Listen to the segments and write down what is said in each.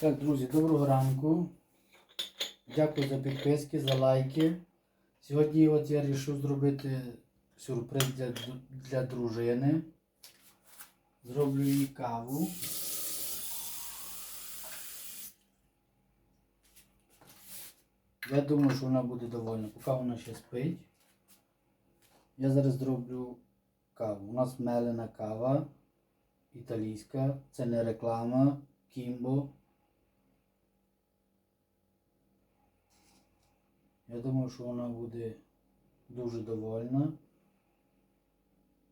Так, друзі, доброго ранку. Дякую за підписки, за лайки. Сьогодні от я вирішив зробити сюрприз для, для дружини. Зроблю їй каву. Я думаю, що вона буде довольна, поки вона ще спить. Я зараз зроблю каву. У нас мелена кава італійська. Це не реклама. Кімбо. Я думаю, що вона буде дуже довольна.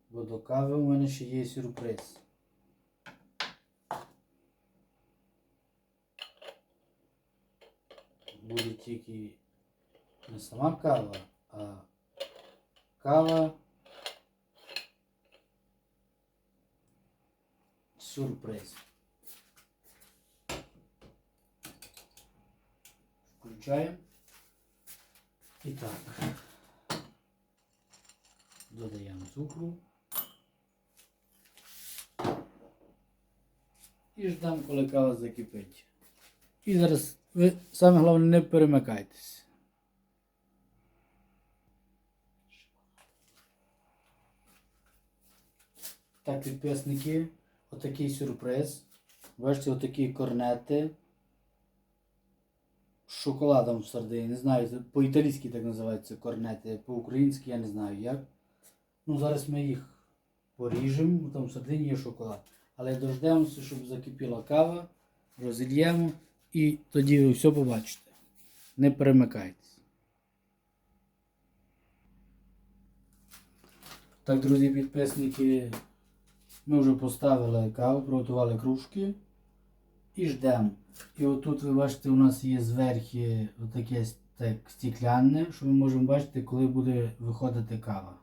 Бо до кави у мене ще є сюрприз. Буде тільки не сама кава, а кава сюрприз. Включаємо. І так. Додаємо цукру. І ждемо, коли кава закипить. І зараз ви саме головне не перемикайтесь. Так, підписники, отакий сюрприз. Бачите, отакі корнети з шоколадом всередині. Не знаю, по-італійськи так називаються корнети, по-українськи я не знаю як. Ну, зараз ми їх поріжемо, там всередині є шоколад. Але дождемося, щоб закипіла кава, розільємо і тоді ви все побачите. Не перемикайтесь. Так, друзі підписники, ми вже поставили каву, приготували кружки і ждемо. І отут ви бачите, у нас є зверху таке так, стекляне, що ми можемо бачити, коли буде виходити кава.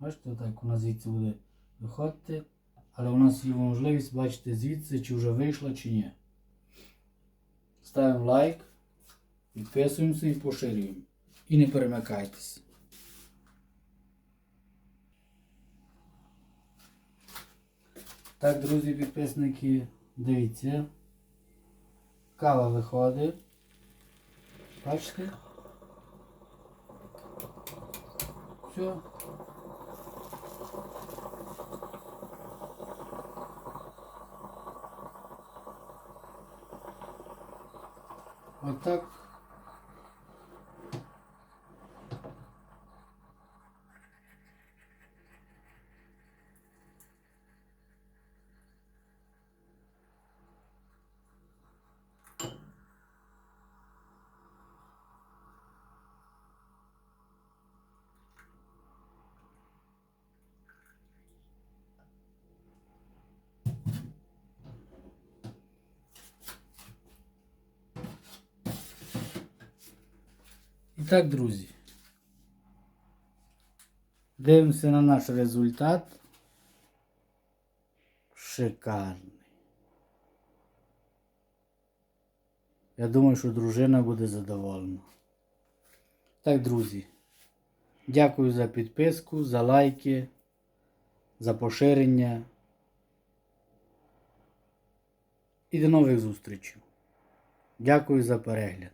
Бачите, отак у нас звідси буде виходити. Але у нас є можливість бачити звідси, чи вже вийшло, чи ні. Ставимо лайк, підписуємося і поширюємо. І не перемикайтесь. Так, друзі, підписники, дивіться. Кава виходить. Бачите? Все. Отак. І друзі. Дивимося на наш результат. Шикарний. Я думаю, що дружина буде задоволена. Так, друзі. Дякую за підписку, за лайки, за поширення. І до нових зустрічей. Дякую за перегляд.